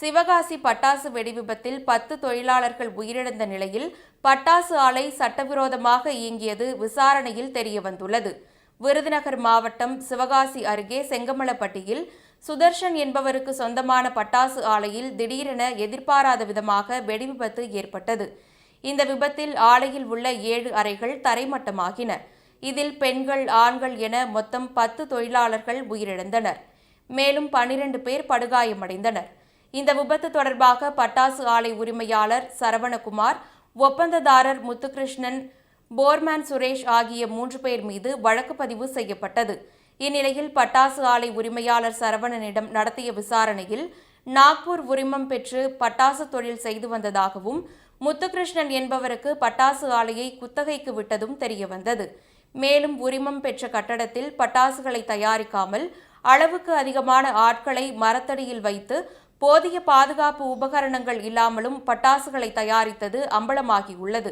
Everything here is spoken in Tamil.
சிவகாசி பட்டாசு வெடிவிபத்தில் பத்து தொழிலாளர்கள் உயிரிழந்த நிலையில் பட்டாசு ஆலை சட்டவிரோதமாக இயங்கியது விசாரணையில் தெரியவந்துள்ளது. விருதுநகர் மாவட்டம் சிவகாசி அருகே செங்கமலப்பட்டியில் சுதர்ஷன் என்பவருக்கு சொந்தமான பட்டாசு ஆலையில் திடீரென எதிர்பாராத விதமாக வெடிவிபத்து ஏற்பட்டது. இந்த விபத்தில் ஆலையில் உள்ள ஏழு அறைகள் தரைமட்டமாகின. இதில் பெண்கள் ஆண்கள் என மொத்தம் பத்து தொழிலாளர்கள் உயிரிழந்தனர். மேலும் பனிரெண்டு பேர் படுகாயமடைந்தனர். இந்த விபத்து தொடர்பாக பட்டாசு ஆலை உரிமையாளர் சரவணகுமார் ஒப்பந்ததாரர் முத்துகிருஷ்ணன் போர்மேன் சுரேஷ் ஆகிய மூன்று பேர் மீது வழக்கு பதிவு செய்யப்பட்டது. இந்நிலையில் பட்டாசு ஆலை உரிமையாளர் சரவணனிடம் நடத்திய விசாரணையில் நாக்பூர் உரிமம் பெற்று பட்டாசு தொழில் செய்து வந்ததாகவும் முத்துகிருஷ்ணன் என்பவருக்கு பட்டாசு ஆலையை குத்தகைக்கு விட்டதும் தெரியவந்தது மேலும் உரிமம் பெற்ற கட்டடத்தில் பட்டாசுகளை தயாரிக்காமல் அளவுக்கு அதிகமான ஆட்களை மரத்தடியில் வைத்து போதிய பாதுகாப்பு உபகரணங்கள் இல்லாமலும் பட்டாசுகளை தயாரித்தது அம்பலமாகியுள்ளது.